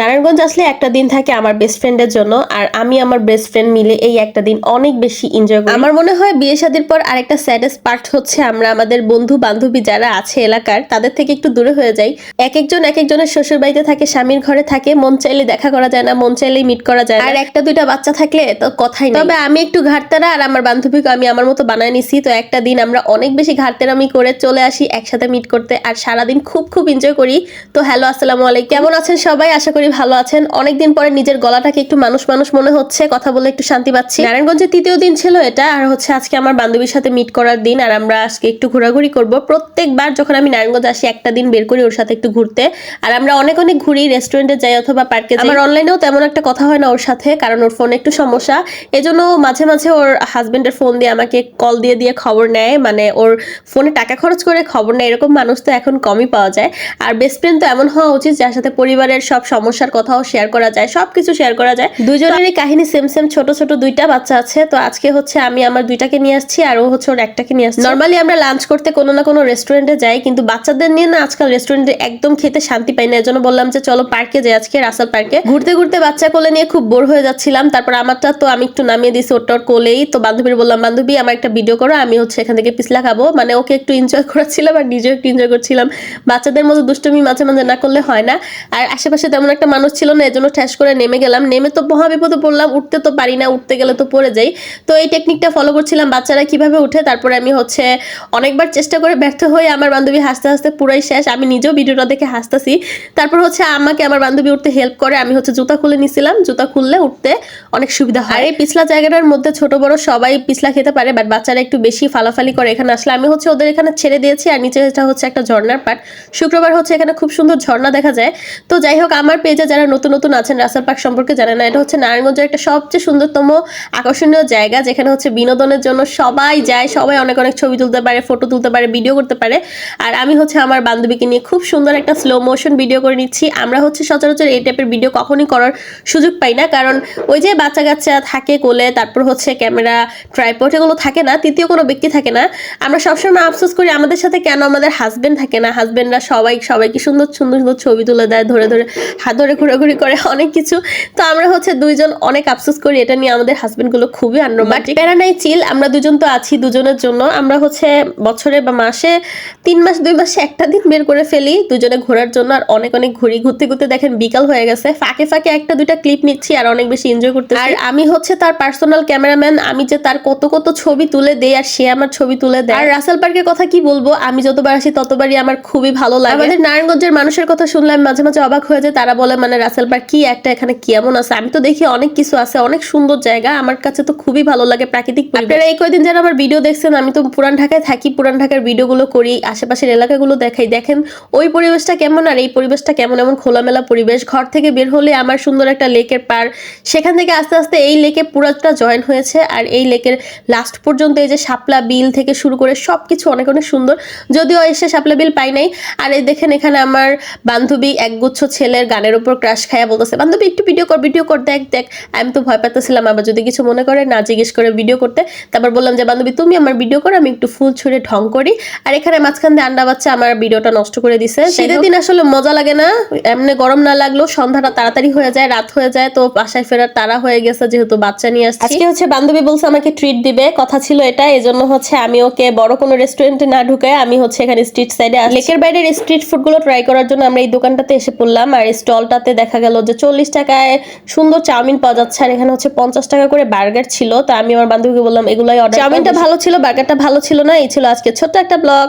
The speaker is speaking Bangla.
নারায়ণগঞ্জ আসলে একটা দিন থাকে আমার বেস্ট ফ্রেন্ডের জন্য আর আমি আমার বেস্ট ফ্রেন্ড মিলে এই একটা দিন অনেক বেশি এনজয় করি। আমার মনে হয় বিয়ে শাদির পর আরেকটা স্যাডেস্ট পার্ট হচ্ছে আমরা আমাদের বন্ধু বান্ধবী যারা আছে এলাকার তাদের থেকে একটু দূরে হয়ে যাই। এক একজন এক একজনের শ্বশুর বাড়িতে থাকে স্বামীর ঘরে থাকে মন চাইলে দেখা করা যায় না মন চাইলেই মিট করা যায় আর একটা দুইটা বাচ্চা থাকলে তো কথাই নেই। তবে আমি একটু ঘাটতারা আর আমার বান্ধবীকে আমি আমার মতো বানায় নিছি তো একটা দিন আমরা অনেক বেশি ঘাটতেরামি করে চলে আসি একসাথে মিট করতে আর সারাদিন খুব খুব এনজয় করি। তো হ্যালো আসসালামু আলাইকুম। কেমন আছেন সবাই? আশা করি ভালো আছেন। অনেকদিন পরে নিজের গলাটাকে একটু মানুষ মানুষ মনে হচ্ছে, কথা বলে একটু শান্তি পাচ্ছি। নারায়ণগঞ্জের তৃতীয় দিন ছিল এটা, আর হচ্ছে আজকে আমার বান্ধবীর সাথে মিট করার দিন, আর আমরা আজকে একটু ঘোরাঘুরি করব। প্রত্যেকবার যখন আমি নারায়ণগঞ্জ আসি, একটা দিন বের করি ওর সাথে একটু ঘুরতে। আর আমরা অনেক অনেক ঘুরি রেস্টুরেন্টে যাই অথবা পার্কে আমার অনলাইনেও তেমন একটা কথা হয় না ওর সাথে, কারণ ওর ফোনে একটু সমস্যা। এজন্য মাঝে মাঝে ওর হাজবেন্ডের ফোন দিয়ে আমাকে কল দিয়ে দিয়ে খবর নেয়। মানে ওর ফোনে টাকা খরচ করে খবর নেয়, এরকম মানুষ তো এখন কমই পাওয়া যায়। আর বেস্ট ফ্রেন্ড তো এমন হওয়া উচিত, যার সাথে পরিবারের সব সমস্যার কথাও শেয়ার করা যায় সবকিছু শেয়ার করা যায়। দুজনেরই কাহিনী সেম সেম ছোট ছোট দুইটা বাচ্চা আছে তো আজকে হচ্ছে আমি আমার দুইটাকে নিয়ে আসছি আর ও হচ্ছে ওর একটাকে নিয়ে আসছি। নর্মালি আমরা লাঞ্চ করতে কোনো না কোনো রেস্টুরেন্টে যাই কিন্তু বাচ্চাদের নিয়ে না আজকাল রেস্টুরেন্টে একদম খেতে শান্তি পাই না। এজন্য বললাম যে চলো পার্কে যাই আজকে রাসাল পার্কে ঘুরতে ঘুরতে বাচ্চা কোলে নিয়ে খুব বোর হয়ে যাচ্ছিলাম। তারপর আমারটা তো আমি একটু নামিয়ে দিয়েছি ওটা ওর কোলেই। তো বান্ধবীর বললাম বান্ধবী আমার একটা ভিডিও করো আমি হচ্ছে এখান থেকে পিছলা খাব। মানে ওকে একটু এনজয় করাচ্ছিলাম আর নিজেও একটু এনজয় করছিলাম। বাচ্চাদের মতো দুষ্টুমি মাঝে মাঝে না করলে হয় না। আর আশেপাশে তেমন একটা মানুষ ছিল না, এজন্য ঠ্যাস করে নেমে গেলাম। নেমে তো মহা বিপদে পড়লাম, উঠতে তো পারি না, উঠতে গেলে তো পড়ে যাই। তো এই টেকনিকটা ফলো করছিলাম, বাচ্চারা কীভাবে উঠে, তারপরে আমি হচ্ছে অনেকবার চেষ্টা করে ব্যর্থ হয়ে আমার বান্ধবী হাসতে হাসতে পুরাই শেষ। আমি নিজেও ভিডিওটা দেখে হাসতেছি। তারপর হচ্ছে আমাকে আমার বান্ধবী উঠতে হেল্প করে, আমি হচ্ছে জুতা খুলে নিছিলাম। জুতা খুললে উঠতে অনেক সুবিধা হয়। আর এই পিছলা জায়গাটার মধ্যে ছোট, বড় সবাই পিছলা খেতে পারে বাট বাচ্চারা একটু বেশি ফালাফালি করে এখানে আসলে। আমি হচ্ছে ওদের এখানে ছেড়ে দিয়েছি, আর নিচে এটা হচ্ছে একটা ঝর্ণার পাট। শুক্রবার হচ্ছে এখানে খুব সুন্দর ঝর্ণা দেখা যায়। তো যাই হোক, আমার পেজে যারা নতুন নতুন আছেন রাসাল পার্ক সম্পর্কে জানে না। এটা হচ্ছে নারায়ণগঞ্জের একটা সবচেয়ে সুন্দরতম, আকর্ষণীয় জায়গা, যেখানে হচ্ছে বিনোদনের জন্য সবাই যায়, সবাই অনেক অনেক ছবি তুলতে পারে ফটো তুলতে পারে ভিডিও করতে পারে। আর আমি হচ্ছে আমার বান্ধবীকে নিয়ে খুব সুন্দর একটা স্লো মোশন ভিডিও করে নিচ্ছি। আমরা হচ্ছে সচরাচর এই টাইপের ভিডিও কখনই করার সুযোগ পাই না, কারণ ওই যে বাচ্চা কাচ্চা থাকে কোলে, তারপর হচ্ছে ক্যামেরা ট্রাইপড এগুলো থাকে না, তৃতীয় কোনো ব্যক্তি থাকে না। আমরা সবসময় আফসোস করি, আমাদের সাথে কেন আমাদের হাজবেন্ড থাকে না? হাজবেন্ডরা সবাই, সবাইকে সুন্দর সুন্দর সুন্দর ছবি তুলে দেয়, ধরে ধরে ধরে ঘোরাঘুরি করে অনেক কিছু। তো আমরা হচ্ছে দুইজন অনেক আফসোস করি এটা নিয়ে আমাদের হাজবেন্ডগুলো খুবই আনরোমান্টিক প্যারা নাই চিল আমরা দুজন তো আছি দুজনের জন্য। আমরা হচ্ছে বছরে বা মাসে তিন মাস দুই মাসে একটা দিন বের করে ফেলি দুজনে ঘোরার জন্য। আর অনেক অনেক ঘুরি ঘুরতে ঘুরতে দেখেন বিকাল হয়ে গেছে। ফাঁকে ফাঁকে একটা দুইটা ক্লিপ নিচ্ছি আর অনেক বেশি এনজয় করতে আর আমি হচ্ছে তার পার্সোনাল ক্যামেরাম্যান আমি যে তার কত কত ছবি তুলে দেই আর সে আমার ছবি তুলে দেয়। আর রাসেল পার্কের কথা কি বলব? আমি যতবার আসি ততবারই আমার খুবই ভালো লাগে। আমাদের নারায়ণগঞ্জের মানুষের কথা শুনলে আমি মাঝে মাঝে অবাক হয়ে যায় তারা বলে মানে রাসেল পার্ক কি একটা এখানে কি এমন আছে? আমি তো দেখি অনেক কিছু আছে অনেক সুন্দর জায়গা। আমার কাছে তো খুবই ভালো লাগে প্রাকৃতিক আপনারা এই কয়দিন যারা আমার ভিডিও দেখছেন আমি তো পুরান ঢাকায় থাকি পুরান ঢাকার ভিডিওগুলো করি আশেপাশের এলাকাগুলো দেখাই। দেখেন ওই পরিবেশটা কেমন আর এই পরিবেশটা কেমন? এমন খোলামেলা পরিবেশ। ঘর থেকে বের হলে আমার সুন্দর একটা লেকের পার সেখান থেকে আস্তে আস্তে এই লেকে পুরাটা জয়েন হয়েছে আর এই লেকের লাস্ট পর্যন্ত এই যে শাপলা বিল থেকে শুরু করে সব কিছু অনেক অনেক সুন্দর। যদিও এসে শাপলা বিল পাই নাই। আর এই দেখেন এখানে আমার বান্ধবী একগুচ্ছ ছেলের গানের উপর ক্রাশ খায়া বলতেছে বান্ধবী একটু ভিডিও কর ভিডিও কর দেখ দেখ। আমি তো ভয় পাচ্ছিলাম আবার যদি কিছু মনে করে না জিজ্ঞেস করে ভিডিও করতে তারপর বললাম যে বান্ধবী তুমি আমার ভিডিও করো আমি একটু ফুল ছুঁড়ে ঢং করি। আর এখানে মাঝখান দিয়ে আন্ডা বাচ্চা আমার ভিডিওটা নষ্ট করে দিছে। শীতের দিন আসলে মজা লাগে না? এমনি গরম না লাগলেও সন্ধ্যাটা তাড়াতাড়ি হয়ে যায় রাত হয়ে যায় তো বাসায় ফেরার তারা হয়ে গেছে যেহেতু বাচ্চা নিয়ে আসছি। আজকে হচ্ছে বান্ধবী বলছে আমাকে ট্রিট দিবে কথা ছিল এটা এজন্য হচ্ছে আমি ওকে বড় কোনো রেস্টুরেন্টে না ঢুকে আমি হচ্ছে এখানে স্ট্রিট সাইডে লেকের বাইরের স্ট্রিট ফুডগুলো ট্রাই করার জন্য আমরা এই দোকানটাতে এসে পড়লাম আর এই স্টলটাতে দেখা গেল যে চল্লিশ টাকায় সুন্দর চাউমিন পাওয়া যাচ্ছে আর এখানে হচ্ছে পঞ্চাশ টাকা করে বার্গার ছিল। তা আমি আমার বান্ধবীকে বললাম এগুলাই অর্ডার চাউমিনটা ভালো ছিল বার্গারটা ভালো ছিল না এই ছিল আজকে ছোট্ট একটা ব্লগ